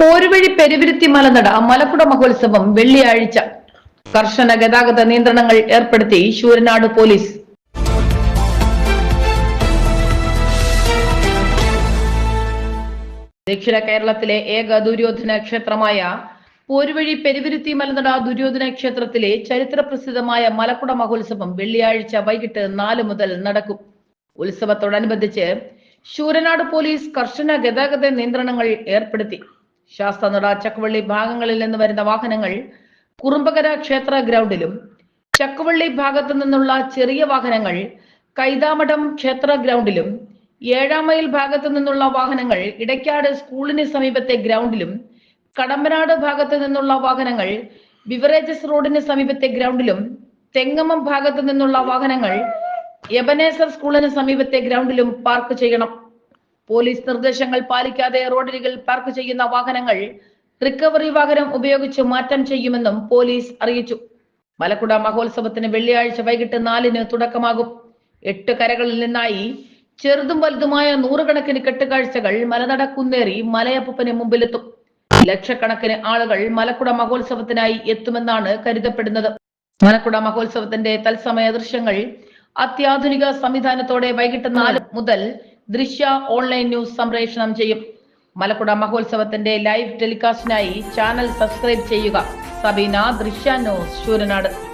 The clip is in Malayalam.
പോരുവഴി പെരുവിരുത്തി മലനട മലക്കുട മഹോത്സവം വെള്ളിയാഴ്ച. കർശന ഗതാഗത നിയന്ത്രണങ്ങൾ ഏർപ്പെടുത്തി ശൂരനാട് പോലീസ്. ദക്ഷിണ കേരളത്തിലെ ഏക ദുര്യോധന ക്ഷേത്രമായ പോരുവഴി പെരുവിരുത്തി മലനട ദുര്യോധന ക്ഷേത്രത്തിലെ ചരിത്ര പ്രസിദ്ധമായ മലക്കുട മഹോത്സവം വെള്ളിയാഴ്ച വൈകിട്ട് നാല് മുതൽ നടക്കും. ഉത്സവത്തോടനുബന്ധിച്ച് ശൂരനാട് പോലീസ് കർശന ഗതാഗത നിയന്ത്രണങ്ങൾ ഏർപ്പെടുത്തി. ശാസ്താനട ചക്കുവള്ളി ഭാഗങ്ങളിൽ നിന്ന് വരുന്ന വാഹനങ്ങൾ കുറുമ്പകര ക്ഷേത്ര ഗ്രൗണ്ടിലും ചക്കുവള്ളി ഭാഗത്തു നിന്നുള്ള ചെറിയ വാഹനങ്ങൾ കൈതാമഠം ക്ഷേത്ര ഗ്രൗണ്ടിലും ഏഴാം മൈൽ ഭാഗത്തു നിന്നുള്ള വാഹനങ്ങൾ ഇടയ്ക്കാട് സ്കൂളിന് സമീപത്തെ ഗ്രൗണ്ടിലും കടമ്പനാട് ഭാഗത്തു നിന്നുള്ള വാഹനങ്ങൾ ബിവറേജസ് റോഡിന് സമീപത്തെ ഗ്രൗണ്ടിലും തെങ്ങമം ഭാഗത്തു നിന്നുള്ള വാഹനങ്ങൾ എബനേസർ സ്കൂളിന് സമീപത്തെ ഗ്രൗണ്ടിലും പാർക്ക് ചെയ്യണം. പോലീസ് നിർദ്ദേശങ്ങൾ പാലിക്കാതെ റോഡരികിൽ പാർക്ക് ചെയ്യുന്ന വാഹനങ്ങൾ റിക്കവറി വാഹനം ഉപയോഗിച്ച് മാറ്റം ചെയ്യുമെന്നും പോലീസ് അറിയിച്ചു. മലക്കുട മഹോത്സവത്തിന് വെള്ളിയാഴ്ച വൈകിട്ട് നാലിന് തുടക്കമാകും. എട്ട് കരകളിൽ നിന്നായി ചെറുതും വലുതുമായ നൂറുകണക്കിന് കെട്ടുകാഴ്ചകൾ മലനട കുന്നേറി മലയപ്പൂപ്പന് മുമ്പിലെത്തും. ലക്ഷക്കണക്കിന് ആളുകൾ മലക്കുട മഹോത്സവത്തിനായി എത്തുമെന്നാണ് കരുതപ്പെടുന്നത്. മലക്കുട മഹോത്സവത്തിന്റെ തത്സമയ ദൃശ്യങ്ങൾ അത്യാധുനിക സംവിധാനത്തോടെ വൈകിട്ട് നാല് മുതൽ ദൃശ്യ ഓൺലൈൻ ന്യൂസ് സംപ്രേഷണം ചെയ്യും. മലക്കുട മഹോത്സവത്തിന്റെ ലൈവ് ടെലികാസ്റ്റിനായി ചാനൽ സബ്സ്ക്രൈബ് ചെയ്യുക. സബീന ദൃശ്യ ന്യൂസ് ശൂരനാട്